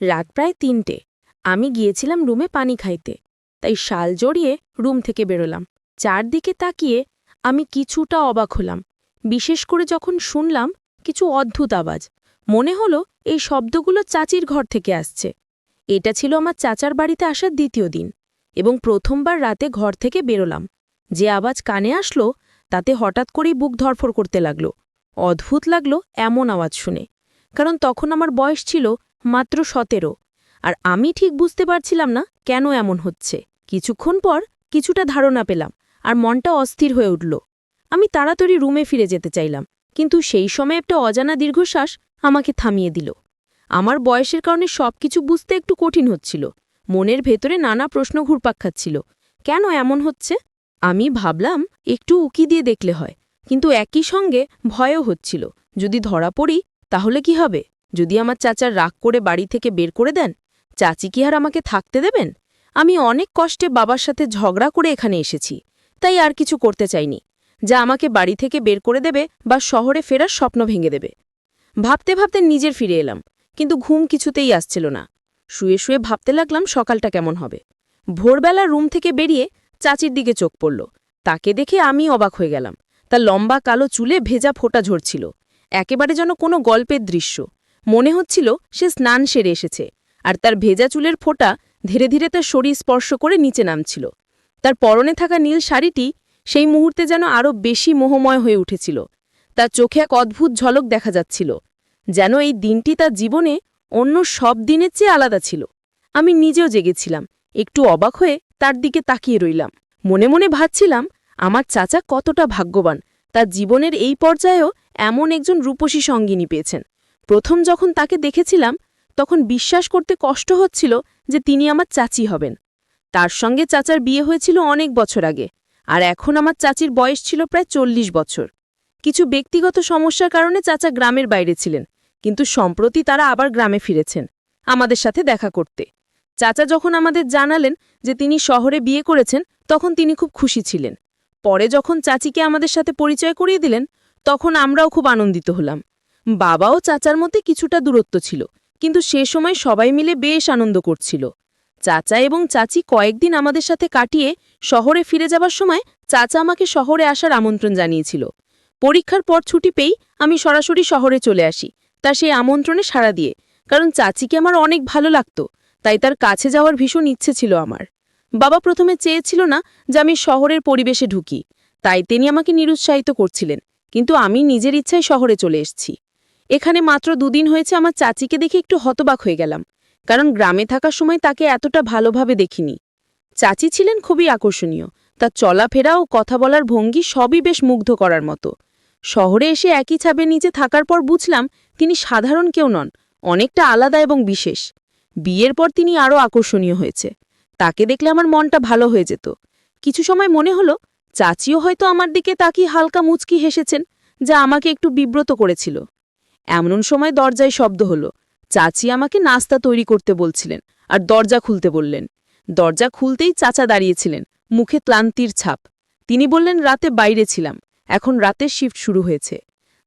রাত প্রায় তিনটে। আমি গিয়েছিলাম রুমে পানি খাইতে, তাই শাল জড়িয়ে রুম থেকে বেরোলাম। চারদিকে তাকিয়ে আমি কিছুটা অবাক হলাম। বিশেষ করে যখন শুনলাম কিছু অদ্ভুত আওয়াজ। মনে হলো এই শব্দগুলো চাচির ঘর থেকে আসছে। এটা ছিল আমার চাচার বাড়িতে আসার দ্বিতীয় দিন এবং প্রথমবার রাতে ঘর থেকে বেরোলাম। যে আওয়াজ কানে আসলো, তাতে হঠাৎ করেই বুক ধরফর করতে লাগল। অদ্ভুত লাগল এমন আওয়াজ শুনে। কারণ তখন আমার বয়স ছিল মাত্র সতেরো। আর আমি ঠিক বুঝতে পারছিলাম না কেন এমন হচ্ছে। কিছুক্ষণ পর কিছুটা ধারণা পেলাম আর মনটা অস্থির হয়ে উঠল। আমি তাড়াতাড়ি রুমে ফিরে যেতে চাইলাম, কিন্তু সেই সময় একটা অজানা দীর্ঘশ্বাস আমাকে থামিয়ে দিল। আমার বয়সের কারণে সবকিছু বুঝতে একটু কঠিন হচ্ছিল। মনের ভেতরে নানা প্রশ্ন ঘুরপাক খাচ্ছিল। কেন এমন হচ্ছে? আমি ভাবলাম, একটু উকি দিয়ে দেখলে হয়, কিন্তু একই সঙ্গে ভয়ও হচ্ছিল। যদি ধরা পড়ি, তাহলে কি হবে? যদি আমার চাচার রাগ করে বাড়ি থেকে বের করে দেন, চাচি কি আর আমাকে থাকতে দেবেন? আমি অনেক কষ্টে বাবার সাথে ঝগড়া করে এখানে এসেছি, তাই আর কিছু করতে চাইনি। যা আমাকে বাড়ি থেকে বের করে দেবে বা শহরে ফেরার স্বপ্ন ভেঙে দেবে। ভাবতে ভাবতে নিজের ফিরে এলাম, কিন্তু ঘুম কিছুতেই আসছিল না। শুয়ে শুয়ে ভাবতে লাগলাম সকালটা কেমন হবে। ভোরবেলা রুম থেকে বেরিয়ে চাচির দিকে চোখ পড়ল। তাকে দেখে আমি অবাক হয়ে গেলাম। তার লম্বা কালো চুলে ভেজা ফোঁটা ঝরছিল। একেবারে যেন কোনো গল্পের দৃশ্য। মনে হচ্ছিল সে স্নান সেরে এসেছে, আর তার ভেজা চুলের ফোঁটা ধীরে ধীরে তার শরীর স্পর্শ করে নিচে নামছিল। তার পরনে থাকা নীল শাড়িটি সেই মুহূর্তে যেন আরও বেশি মোহময় হয়ে উঠেছিল। তার চোখে এক অদ্ভুত ঝলক দেখা যাচ্ছিল, যেন এই দিনটি তার জীবনে অন্য সব দিনের চেয়ে আলাদা ছিল। আমি নিজেও জেগেছিলাম, একটু অবাক হয়ে তার দিকে তাকিয়ে রইলাম। মনে মনে ভাবছিলাম, আমার চাচা কতটা ভাগ্যবান, তার জীবনের এই পর্যায়েও এমন একজন রূপসী সঙ্গিনী পেয়েছেন। প্রথম যখন তাকে দেখেছিলাম, তখন বিশ্বাস করতে কষ্ট হচ্ছিল যে তিনি আমার চাচি হবেন। তার সঙ্গে চাচার বিয়ে হয়েছিল অনেক বছর আগে, আর এখন আমার চাচির বয়স ছিল প্রায় চল্লিশ বছর। কিছু ব্যক্তিগত সমস্যার কারণে চাচা গ্রামের বাইরে ছিলেন, কিন্তু সম্প্রতি তারা আবার গ্রামে ফিরেছেন, আমাদের সাথে দেখা করতে। চাচা যখন আমাদের জানালেন যে তিনি শহরে বিয়ে করেছেন, তখন তিনি খুব খুশি ছিলেন। পরে যখন চাচিকে আমাদের সাথে পরিচয় করিয়ে দিলেন, তখন আমরাও খুব আনন্দিত হলাম। বাবাও চাচার মধ্যে কিছুটা দূরত্ব ছিল, কিন্তু সে সময় সবাই মিলে বেশ আনন্দ করছিল। চাচা এবং চাচি কয়েকদিন আমাদের সাথে কাটিয়ে শহরে ফিরে যাবার সময় চাচা আমাকে শহরে আসার আমন্ত্রণ জানিয়েছিল। পরীক্ষার পর ছুটি পেয়েই আমি সরাসরি শহরে চলে আসি, তা সেই আমন্ত্রণে সাড়া দিয়ে, কারণ চাচিকে আমার অনেক ভালো লাগতো, তাই তার কাছে যাওয়ার ভীষণ ইচ্ছে ছিল আমার। বাবা প্রথমে চেয়েছিল না যে আমি শহরের পরিবেশে ঢুকি, তাই তিনি আমাকে নিরুৎসাহিত করছিলেন, কিন্তু আমি নিজের ইচ্ছায় শহরে চলে এসেছি। এখানে মাত্র দুদিন হয়েছে আমার চাচিকে দেখে একটু হতবাক হয়ে গেলাম, কারণ গ্রামে থাকার সময় তাকে এতটা ভালোভাবে দেখিনি। চাচি ছিলেন খুবই আকর্ষণীয়, তার চলাফেরা ও কথা বলার ভঙ্গি সবই বেশ মুগ্ধ করার মতো। শহরে এসে একই ছাদের নিচে থাকার পর বুঝলাম তিনি সাধারণ কেউ নন, অনেকটা আলাদা এবং বিশেষ। বিয়ের পর তিনি আরও আকর্ষণীয় হয়েছে। তাকে দেখলে আমার মনটা ভালো হয়ে যেত। কিছু সময় মনে হলো, চাচিও হয়তো আমার দিকে তাকিয়ে হালকা মুচকি হেসেছেন, যা আমাকে একটু বিব্রত করেছিল। এমন সময় দরজায় শব্দ হলো। চাচি আমাকে নাস্তা তৈরি করতে বলছিলেন আর দরজা খুলতে বললেন। দরজা খুলতেই চাচা দাঁড়িয়েছিলেন, মুখে ক্লান্তির ছাপ। তিনি বললেন, রাতে বাইরে ছিলাম, এখন রাতের শিফট শুরু হয়েছে।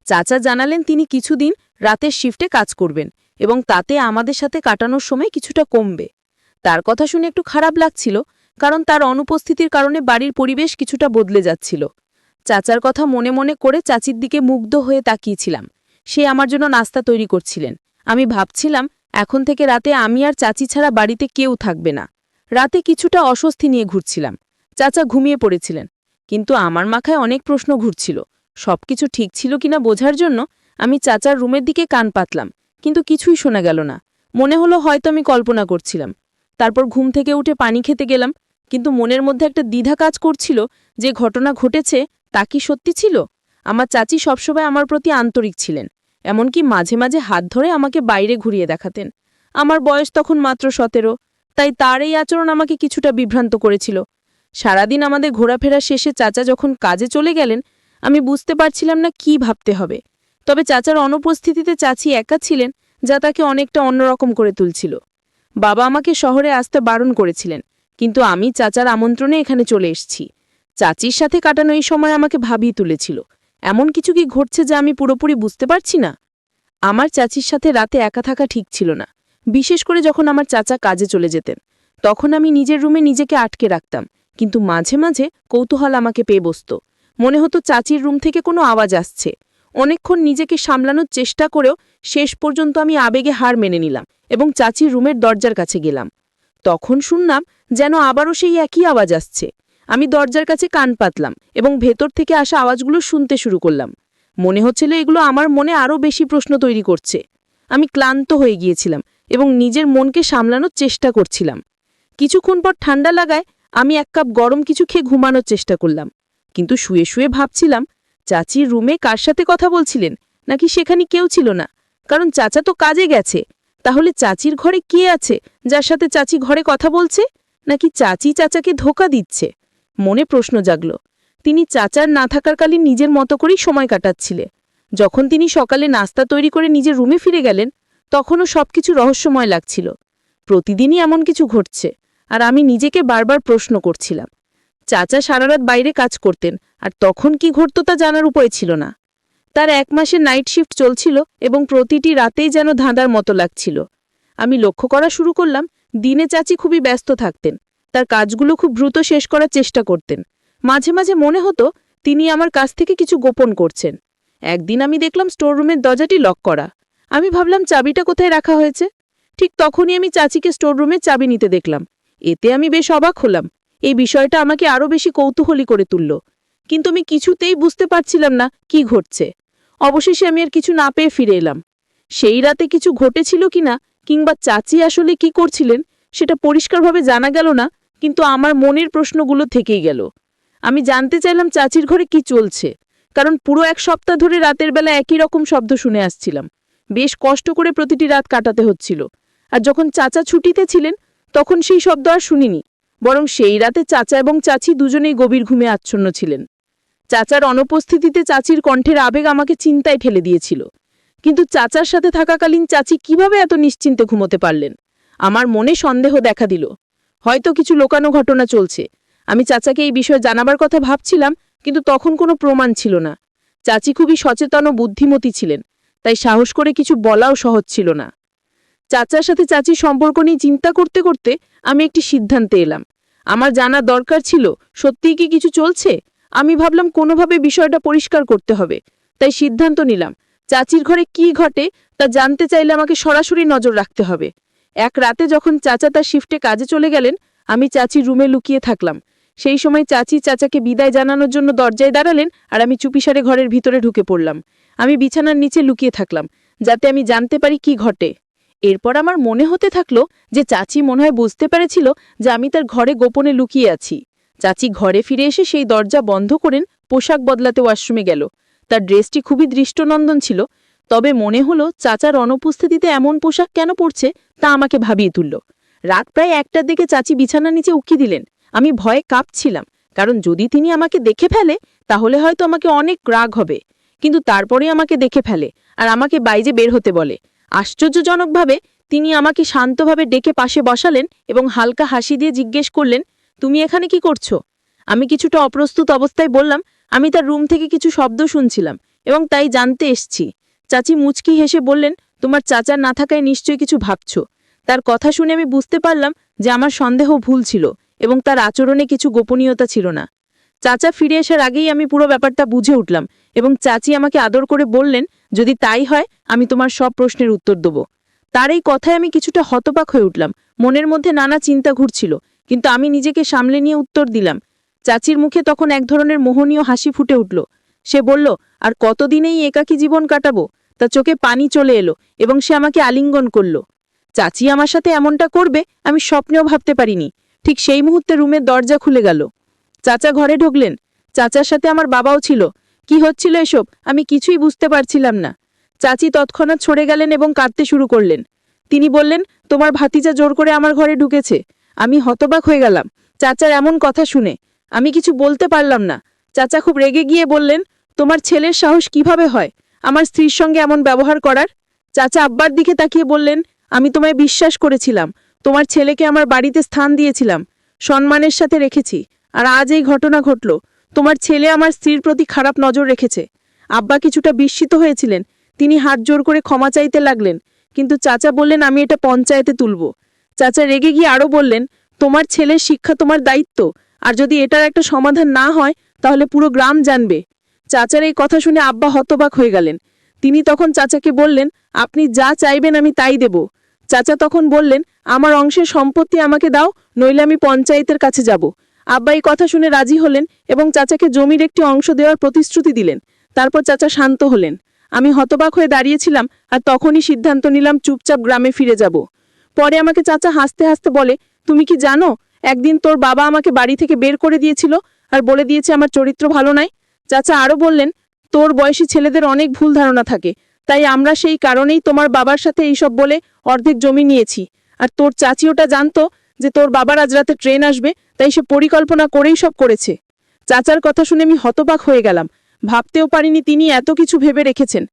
চাচা জানালেন, তিনি কিছুদিন রাতের শিফটে কাজ করবেন এবং তাতে আমাদের সাথে কাটানোর সময় কিছুটা কমবে। তার কথা শুনে একটু খারাপ লাগছিল, কারণ তার অনুপস্থিতির কারণে বাড়ির পরিবেশ কিছুটা বদলে যাচ্ছিল। চাচার কথা মনে মনে করে চাচির দিকে মুগ্ধ হয়ে তাকিয়েছিলাম। সে আমার জন্য নাস্তা তৈরি করছিলেন। আমি ভাবছিলাম, এখন থেকে রাতে আমি আর চাচি ছাড়া বাড়িতে কেউ থাকবে না। রাতে কিছুটা অস্বস্তি নিয়ে ঘুরছিলাম। চাচা ঘুমিয়ে পড়েছিলেন। কিন্তু আমার মাথায় অনেক প্রশ্ন ঘুরছিল। সবকিছু ঠিক ছিল কিনা বোঝার জন্য আমি চাচার রুমের দিকে কান পাতলাম, কিন্তু কিছুই শোনা গেল না। মনে হলো হয়তো আমি কল্পনা করছিলাম। তারপর ঘুম থেকে উঠে পানি খেতে গেলাম, কিন্তু মনের মধ্যে একটা দ্বিধা কাজ করছিল যে ঘটনা ঘটেছে তা কি সত্যি ছিল? আমার চাচি সবসময় আমার প্রতি আন্তরিক ছিলেন। এমনকি মাঝে মাঝে হাত ধরে আমাকে বাইরে ঘুরিয়ে দেখাতেন। আমার বয়স তখন মাত্র সতেরো, তাই তার এই আচরণ আমাকে কিছুটা বিভ্রান্ত করেছিল। সারাদিন আমাদের ঘোরাফেরা শেষে চাচা যখন কাজে চলে গেলেন, আমি বুঝতে পারছিলাম না কি ভাবতে হবে। তবে চাচার অনুপস্থিতিতে চাচি একা ছিলেন, যা তাকে অনেকটা অন্যরকম করে তুলছিল। বাবা আমাকে শহরে আসতে বারণ করেছিলেন, কিন্তু আমি চাচার আমন্ত্রণে এখানে চলে এসেছি। চাচির সাথে কাটানো এই সময় আমাকে ভাবিয়ে তুলেছিল। এমন কিছু কি ঘটছে যা আমি পুরোপুরি বুঝতে পারছি না? আমার চাচির সাথে রাতে একা থাকা ঠিক ছিল না। বিশেষ করে যখন আমার চাচা কাজে চলে যেতেন, তখন আমি নিজের রুমে নিজেকে আটকে রাখতাম, কিন্তু মাঝে মাঝে কৌতূহল আমাকে পেয়ে বসত। মনে হতো চাচির রুম থেকে কোনো আওয়াজ আসছে। অনেকক্ষণ নিজেকে সামলানোর চেষ্টা করেও শেষ পর্যন্ত আমি আবেগে হার মেনে নিলাম এবং চাচির রুমের দরজার কাছে গেলাম। তখন শুনলাম যেন আবারও সেই একই আওয়াজ আসছে। আমি দরজার কাছে কান পাতলাম এবং ভেতর থেকে আসা আওয়াজগুলো শুনতে শুরু করলাম। মনে হচ্ছিল এগুলো আমার মনে আরও বেশি প্রশ্ন তৈরি করছে। আমি ক্লান্ত হয়ে গিয়েছিলাম এবং নিজের মনকে সামলানোর চেষ্টা করছিলাম। কিছুক্ষণ পর ঠান্ডা লাগায় আমি এক কাপ গরম কিছু খেয়ে ঘুমানোর চেষ্টা করলাম। কিন্তু শুয়ে শুয়ে ভাবছিলাম চাচির রুমে কার সাথে কথা বলছিলেন? নাকি সেখানে কেউ ছিল না? কারণ চাচা তো কাজে গেছে। তাহলে চাচির ঘরে কে আছে, যার সাথে চাচি ঘরে কথা বলছে? নাকি চাচি চাচাকে ধোকা দিচ্ছে? মনে প্রশ্ন জাগল। তিনি চাচার না থাকারকালীন নিজের মতো করেই সময় কাটাচ্ছিলে। যখন তিনি সকালে নাস্তা তৈরি করে নিজের রুমে ফিরে গেলেন, তখনও সবকিছু রহস্যময় লাগছিল। প্রতিদিনই এমন কিছু ঘটছে, আর আমি নিজেকে বারবার প্রশ্ন করছিলাম। চাচা সারারাত বাইরে কাজ করতেন, আর তখন কি ঘটত তা জানার উপায় ছিল না। তার এক মাসের নাইট শিফট চলছিল এবং প্রতিটি রাতেই যেন ধাঁধার মতো লাগছিল। আমি লক্ষ্য করা শুরু করলাম, দিনে চাচি খুবই ব্যস্ত থাকতেন। তার কাজগুলো খুব দ্রুত শেষ করার চেষ্টা করতেন। মাঝে মাঝে মনে হতো, তিনি আমার কাছ থেকে কিছু গোপন করছেন। একদিন আমি দেখলাম স্টোররুমের দরজাটি লক করা। আমি ভাবলাম, চাবিটা কোথায় রাখা হয়েছে? ঠিক তখনই আমি চাচিকে স্টোররুমের চাবি নিতে দেখলাম। এতে আমি বেশ অবাক হলাম। এই বিষয়টা আমাকে আরও বেশি কৌতূহলী করে তুলল। কিন্তু আমি কিছুতেই বুঝতে পারছিলাম না কি ঘটছে। অবশেষে আমি আর কিছু না পেয়ে ফিরে এলাম। সেই রাতে কিছু ঘটেছিল কিনা, কিংবা চাচি আসলে কি করছিলেন, সেটা পরিষ্কারভাবে জানা গেল না কিন্তু আমার মনের প্রশ্নগুলো থেকেই গেল। আমি জানতে চাইলাম চাচির ঘরে কি চলছে। কারণ পুরো এক সপ্তাহ ধরে রাতের বেলা একই রকম শব্দ শুনে আসছিলাম। বেশ কষ্ট করে প্রতিটি রাত কাটাতে হচ্ছিল। আর যখন চাচা ছুটিতে ছিলেন, তখন সেই শব্দ আর শুনিনি। বরং সেই রাতে চাচা এবং চাচি দুজনেই গভীর ঘুমে আচ্ছন্ন ছিলেন। চাচার অনুপস্থিতিতে চাচির কণ্ঠের আবেগ আমাকে চিন্তায় ঠেলে দিয়েছিল। কিন্তু চাচার সাথে থাকাকালীন চাচি কীভাবে এত নিশ্চিন্তে ঘুমোতে পারলেন? আমার মনে সন্দেহ দেখা দিল। হয়তো কিছু লোকানো ঘটনা চলছে। আমি চাচাকে এই বিষয়ে জানাবার কথা ভাবছিলাম, কিন্তু তখন কোনো প্রমাণ ছিল না। চাচি খুবই সচেতন ও বুদ্ধিমতী ছিলেন, তাই সাহস করে কিছু বলাও সহজ ছিল না। চাচার সাথে চাচির সম্পর্ক নিয়ে চিন্তা করতে করতে আমি একটি সিদ্ধান্তে এলাম। আমার জানা দরকার ছিল, সত্যিই কি কিছু চলছে? আমি ভাবলাম কোনোভাবে বিষয়টা পরিষ্কার করতে হবে, তাই সিদ্ধান্ত নিলাম। চাচির ঘরে কি ঘটে তা জানতে চাইলে আমাকে সরাসরি নজর রাখতে হবে। এক রাতে যখন চাচা তার শিফটে কাজে চলে গেলেন, আমি চাচির রুমে লুকিয়ে থাকলাম। সেই সময় চাচি চাচাকে বিদায় জানানোর জন্য দরজায় দাঁড়ালেন আর আমি চুপিসারে ঘরের ভিতরে ঢুকে পড়লাম। আমি বিছানার নিচে লুকিয়ে থাকলাম, যাতে আমি জানতে পারি কি ঘটে। এরপর আমার মনে হতে থাকল যে চাচি মনে হয় বুঝতে পেরেছিল যে আমি তার ঘরে গোপনে লুকিয়ে আছি। চাচি ঘরে ফিরে এসে সেই দরজা বন্ধ করেন, পোশাক বদলাতে ওয়াশরুমে গেল। তার ড্রেসটি খুবই দৃষ্টনন্দন ছিল তবে মনে হলো চাচার অনুপস্থিতিতে এমন পোশাক কেন পরছে তা আমাকে ভাবিয়ে তুলল। রাত প্রায় একটার দিকে চাচি বিছানার নিচে উকি দিলেন। আমি ভয়ে কাঁপছিলাম, কারণ যদি তিনি আমাকে দেখে ফেলে, তাহলে হয়তো আমাকে অনেক রাগ হবে। কিন্তু তারপরে আমাকে দেখে ফেলে আর আমাকে বাইরে বের হতে বলে। আশ্চর্যজনকভাবে তিনি আমাকে শান্তভাবে ডেকে পাশে বসালেন এবং হালকা হাসি দিয়ে জিজ্ঞেস করলেন, তুমি এখানে কি করছ? আমি কিছুটা অপ্রস্তুত অবস্থায় বললাম, আমি তার রুম থেকে কিছু শব্দ শুনছিলাম এবং তাই জানতে এসছি। চাচি মুচকি হেসে বললেন, তোমার চাচার না থাকায় নিশ্চয়ই কিছু ভাবছ। তার কথা শুনে আমি বুঝতে পারলাম যে আমার সন্দেহ ভুল ছিল এবং তার আচরণে কিছু গোপনীয়তা ছিল না। চাচা ফিরে আসার আগেই আমি পুরো ব্যাপারটা বুঝে উঠলাম এবং চাচি আমাকে আদর করে বললেন, যদি তাই হয়, আমি তোমার সব প্রশ্নের উত্তর দেব। তার এই কথায় আমি কিছুটা হতবাক হয়ে উঠলাম। মনের মধ্যে নানা চিন্তা ঘুরছিল, কিন্তু আমি নিজেকে সামলে নিয়ে উত্তর দিলাম। চাচির মুখে তখন এক ধরনের মোহনীয় হাসি ফুটে উঠল। সে বলল, আর কতদিনেই একাকী জীবন কাটাবো? তা চোখে পানি চলে এলো এবং সে আমাকে আলিঙ্গন করল। চাচি আমার সাথে এমনটা করবে, আমি স্বপ্নেও ভাবতে পারিনি। ঠিক সেই মুহূর্তে রুমের দরজা খুলে গেল। চাচা ঘরে ঢুকলেন। চাচার সাথে আমার বাবাও ছিল। কি হচ্ছিল এসব, আমি কিছুই বুঝতে পারছিলাম না। চাচি তৎক্ষণাৎ ছড়ে গেলেন এবং কাঁদতে শুরু করলেন। তিনি বললেন, তোমার ভাতিজা জোর করে আমার ঘরে ঢুকেছে। আমি হতবাক হয়ে গেলাম। চাচার এমন কথা শুনে। আমি কিছু বলতে পারলাম না। চাচা খুব রেগে গিয়ে বললেন, তোমার ছেলের সাহস কীভাবে হয়? আমার স্ত্রীর সঙ্গে এমন ব্যবহার করার? চাচা আব্বার দিকে তাকিয়ে বললেন, আমি তোমায় বিশ্বাস করেছিলাম। তোমার ছেলেকে আমার বাড়িতে স্থান দিয়েছিলাম। সম্মানের সাথে রেখেছি। আর আজ এই ঘটনা ঘটল। তোমার ছেলে আমার স্ত্রীর প্রতি খারাপ নজর রেখেছে। আব্বা কিছুটা বিস্মিত হয়েছিলেন। তিনি হাত জোর করে ক্ষমা চাইতে লাগলেন। কিন্তু চাচা বললেন, আমি এটা পঞ্চায়েতে তুলব। চাচা রেগে গিয়ে আরও বললেন, তোমার ছেলের শিক্ষা তোমার দায়িত্ব। আর যদি এটার একটা সমাধান না হয়, তাহলে পুরো গ্রাম জানবে। চাচার এই কথা শুনে আব্বা হতবাক হয়ে গেলেন। তিনি তখন চাচাকে বললেন, আপনি যা চাইবেন আমি তাই দেব। চাচা তখন বললেন, আমার অংশের সম্পত্তি আমাকে দাও, নইলে আমি পঞ্চায়েতের কাছে যাব। আব্বা এই কথা শুনে রাজি হলেন এবং চাচাকে জমির একটি অংশ দেওয়ার প্রতিশ্রুতি দিলেন। তারপর চাচা শান্ত হলেন। আমি হতবাক হয়ে দাঁড়িয়েছিলাম আর তখনই সিদ্ধান্ত নিলাম চুপচাপ গ্রামে ফিরে যাব। পরে আমাকে চাচা হাসতে হাসতে বলে, তুমি কি জানো, একদিন তোর বাবা আমাকে বাড়ি থেকে বের করে দিয়েছিল আর বলে দিয়েছে আমার চরিত্র ভালো নয় চাচা আরও বললেন, তোর বয়সী ছেলেদের অনেক ভুল ধারণা থাকে, তাই আমরা সেই কারণেই তোমার বাবার সাথে এইসব বলে অর্ধেক জমি নিয়েছি। আর তোর চাচিওটা জানতো যে তোর বাবার আজ রাতে ট্রেন আসবে, তাই সে পরিকল্পনা করেই সব করেছে। চাচার কথা শুনে আমি হতবাক হয়ে গেলাম। ভাবতেও পারিনি তিনি এত কিছু ভেবে রেখেছেন।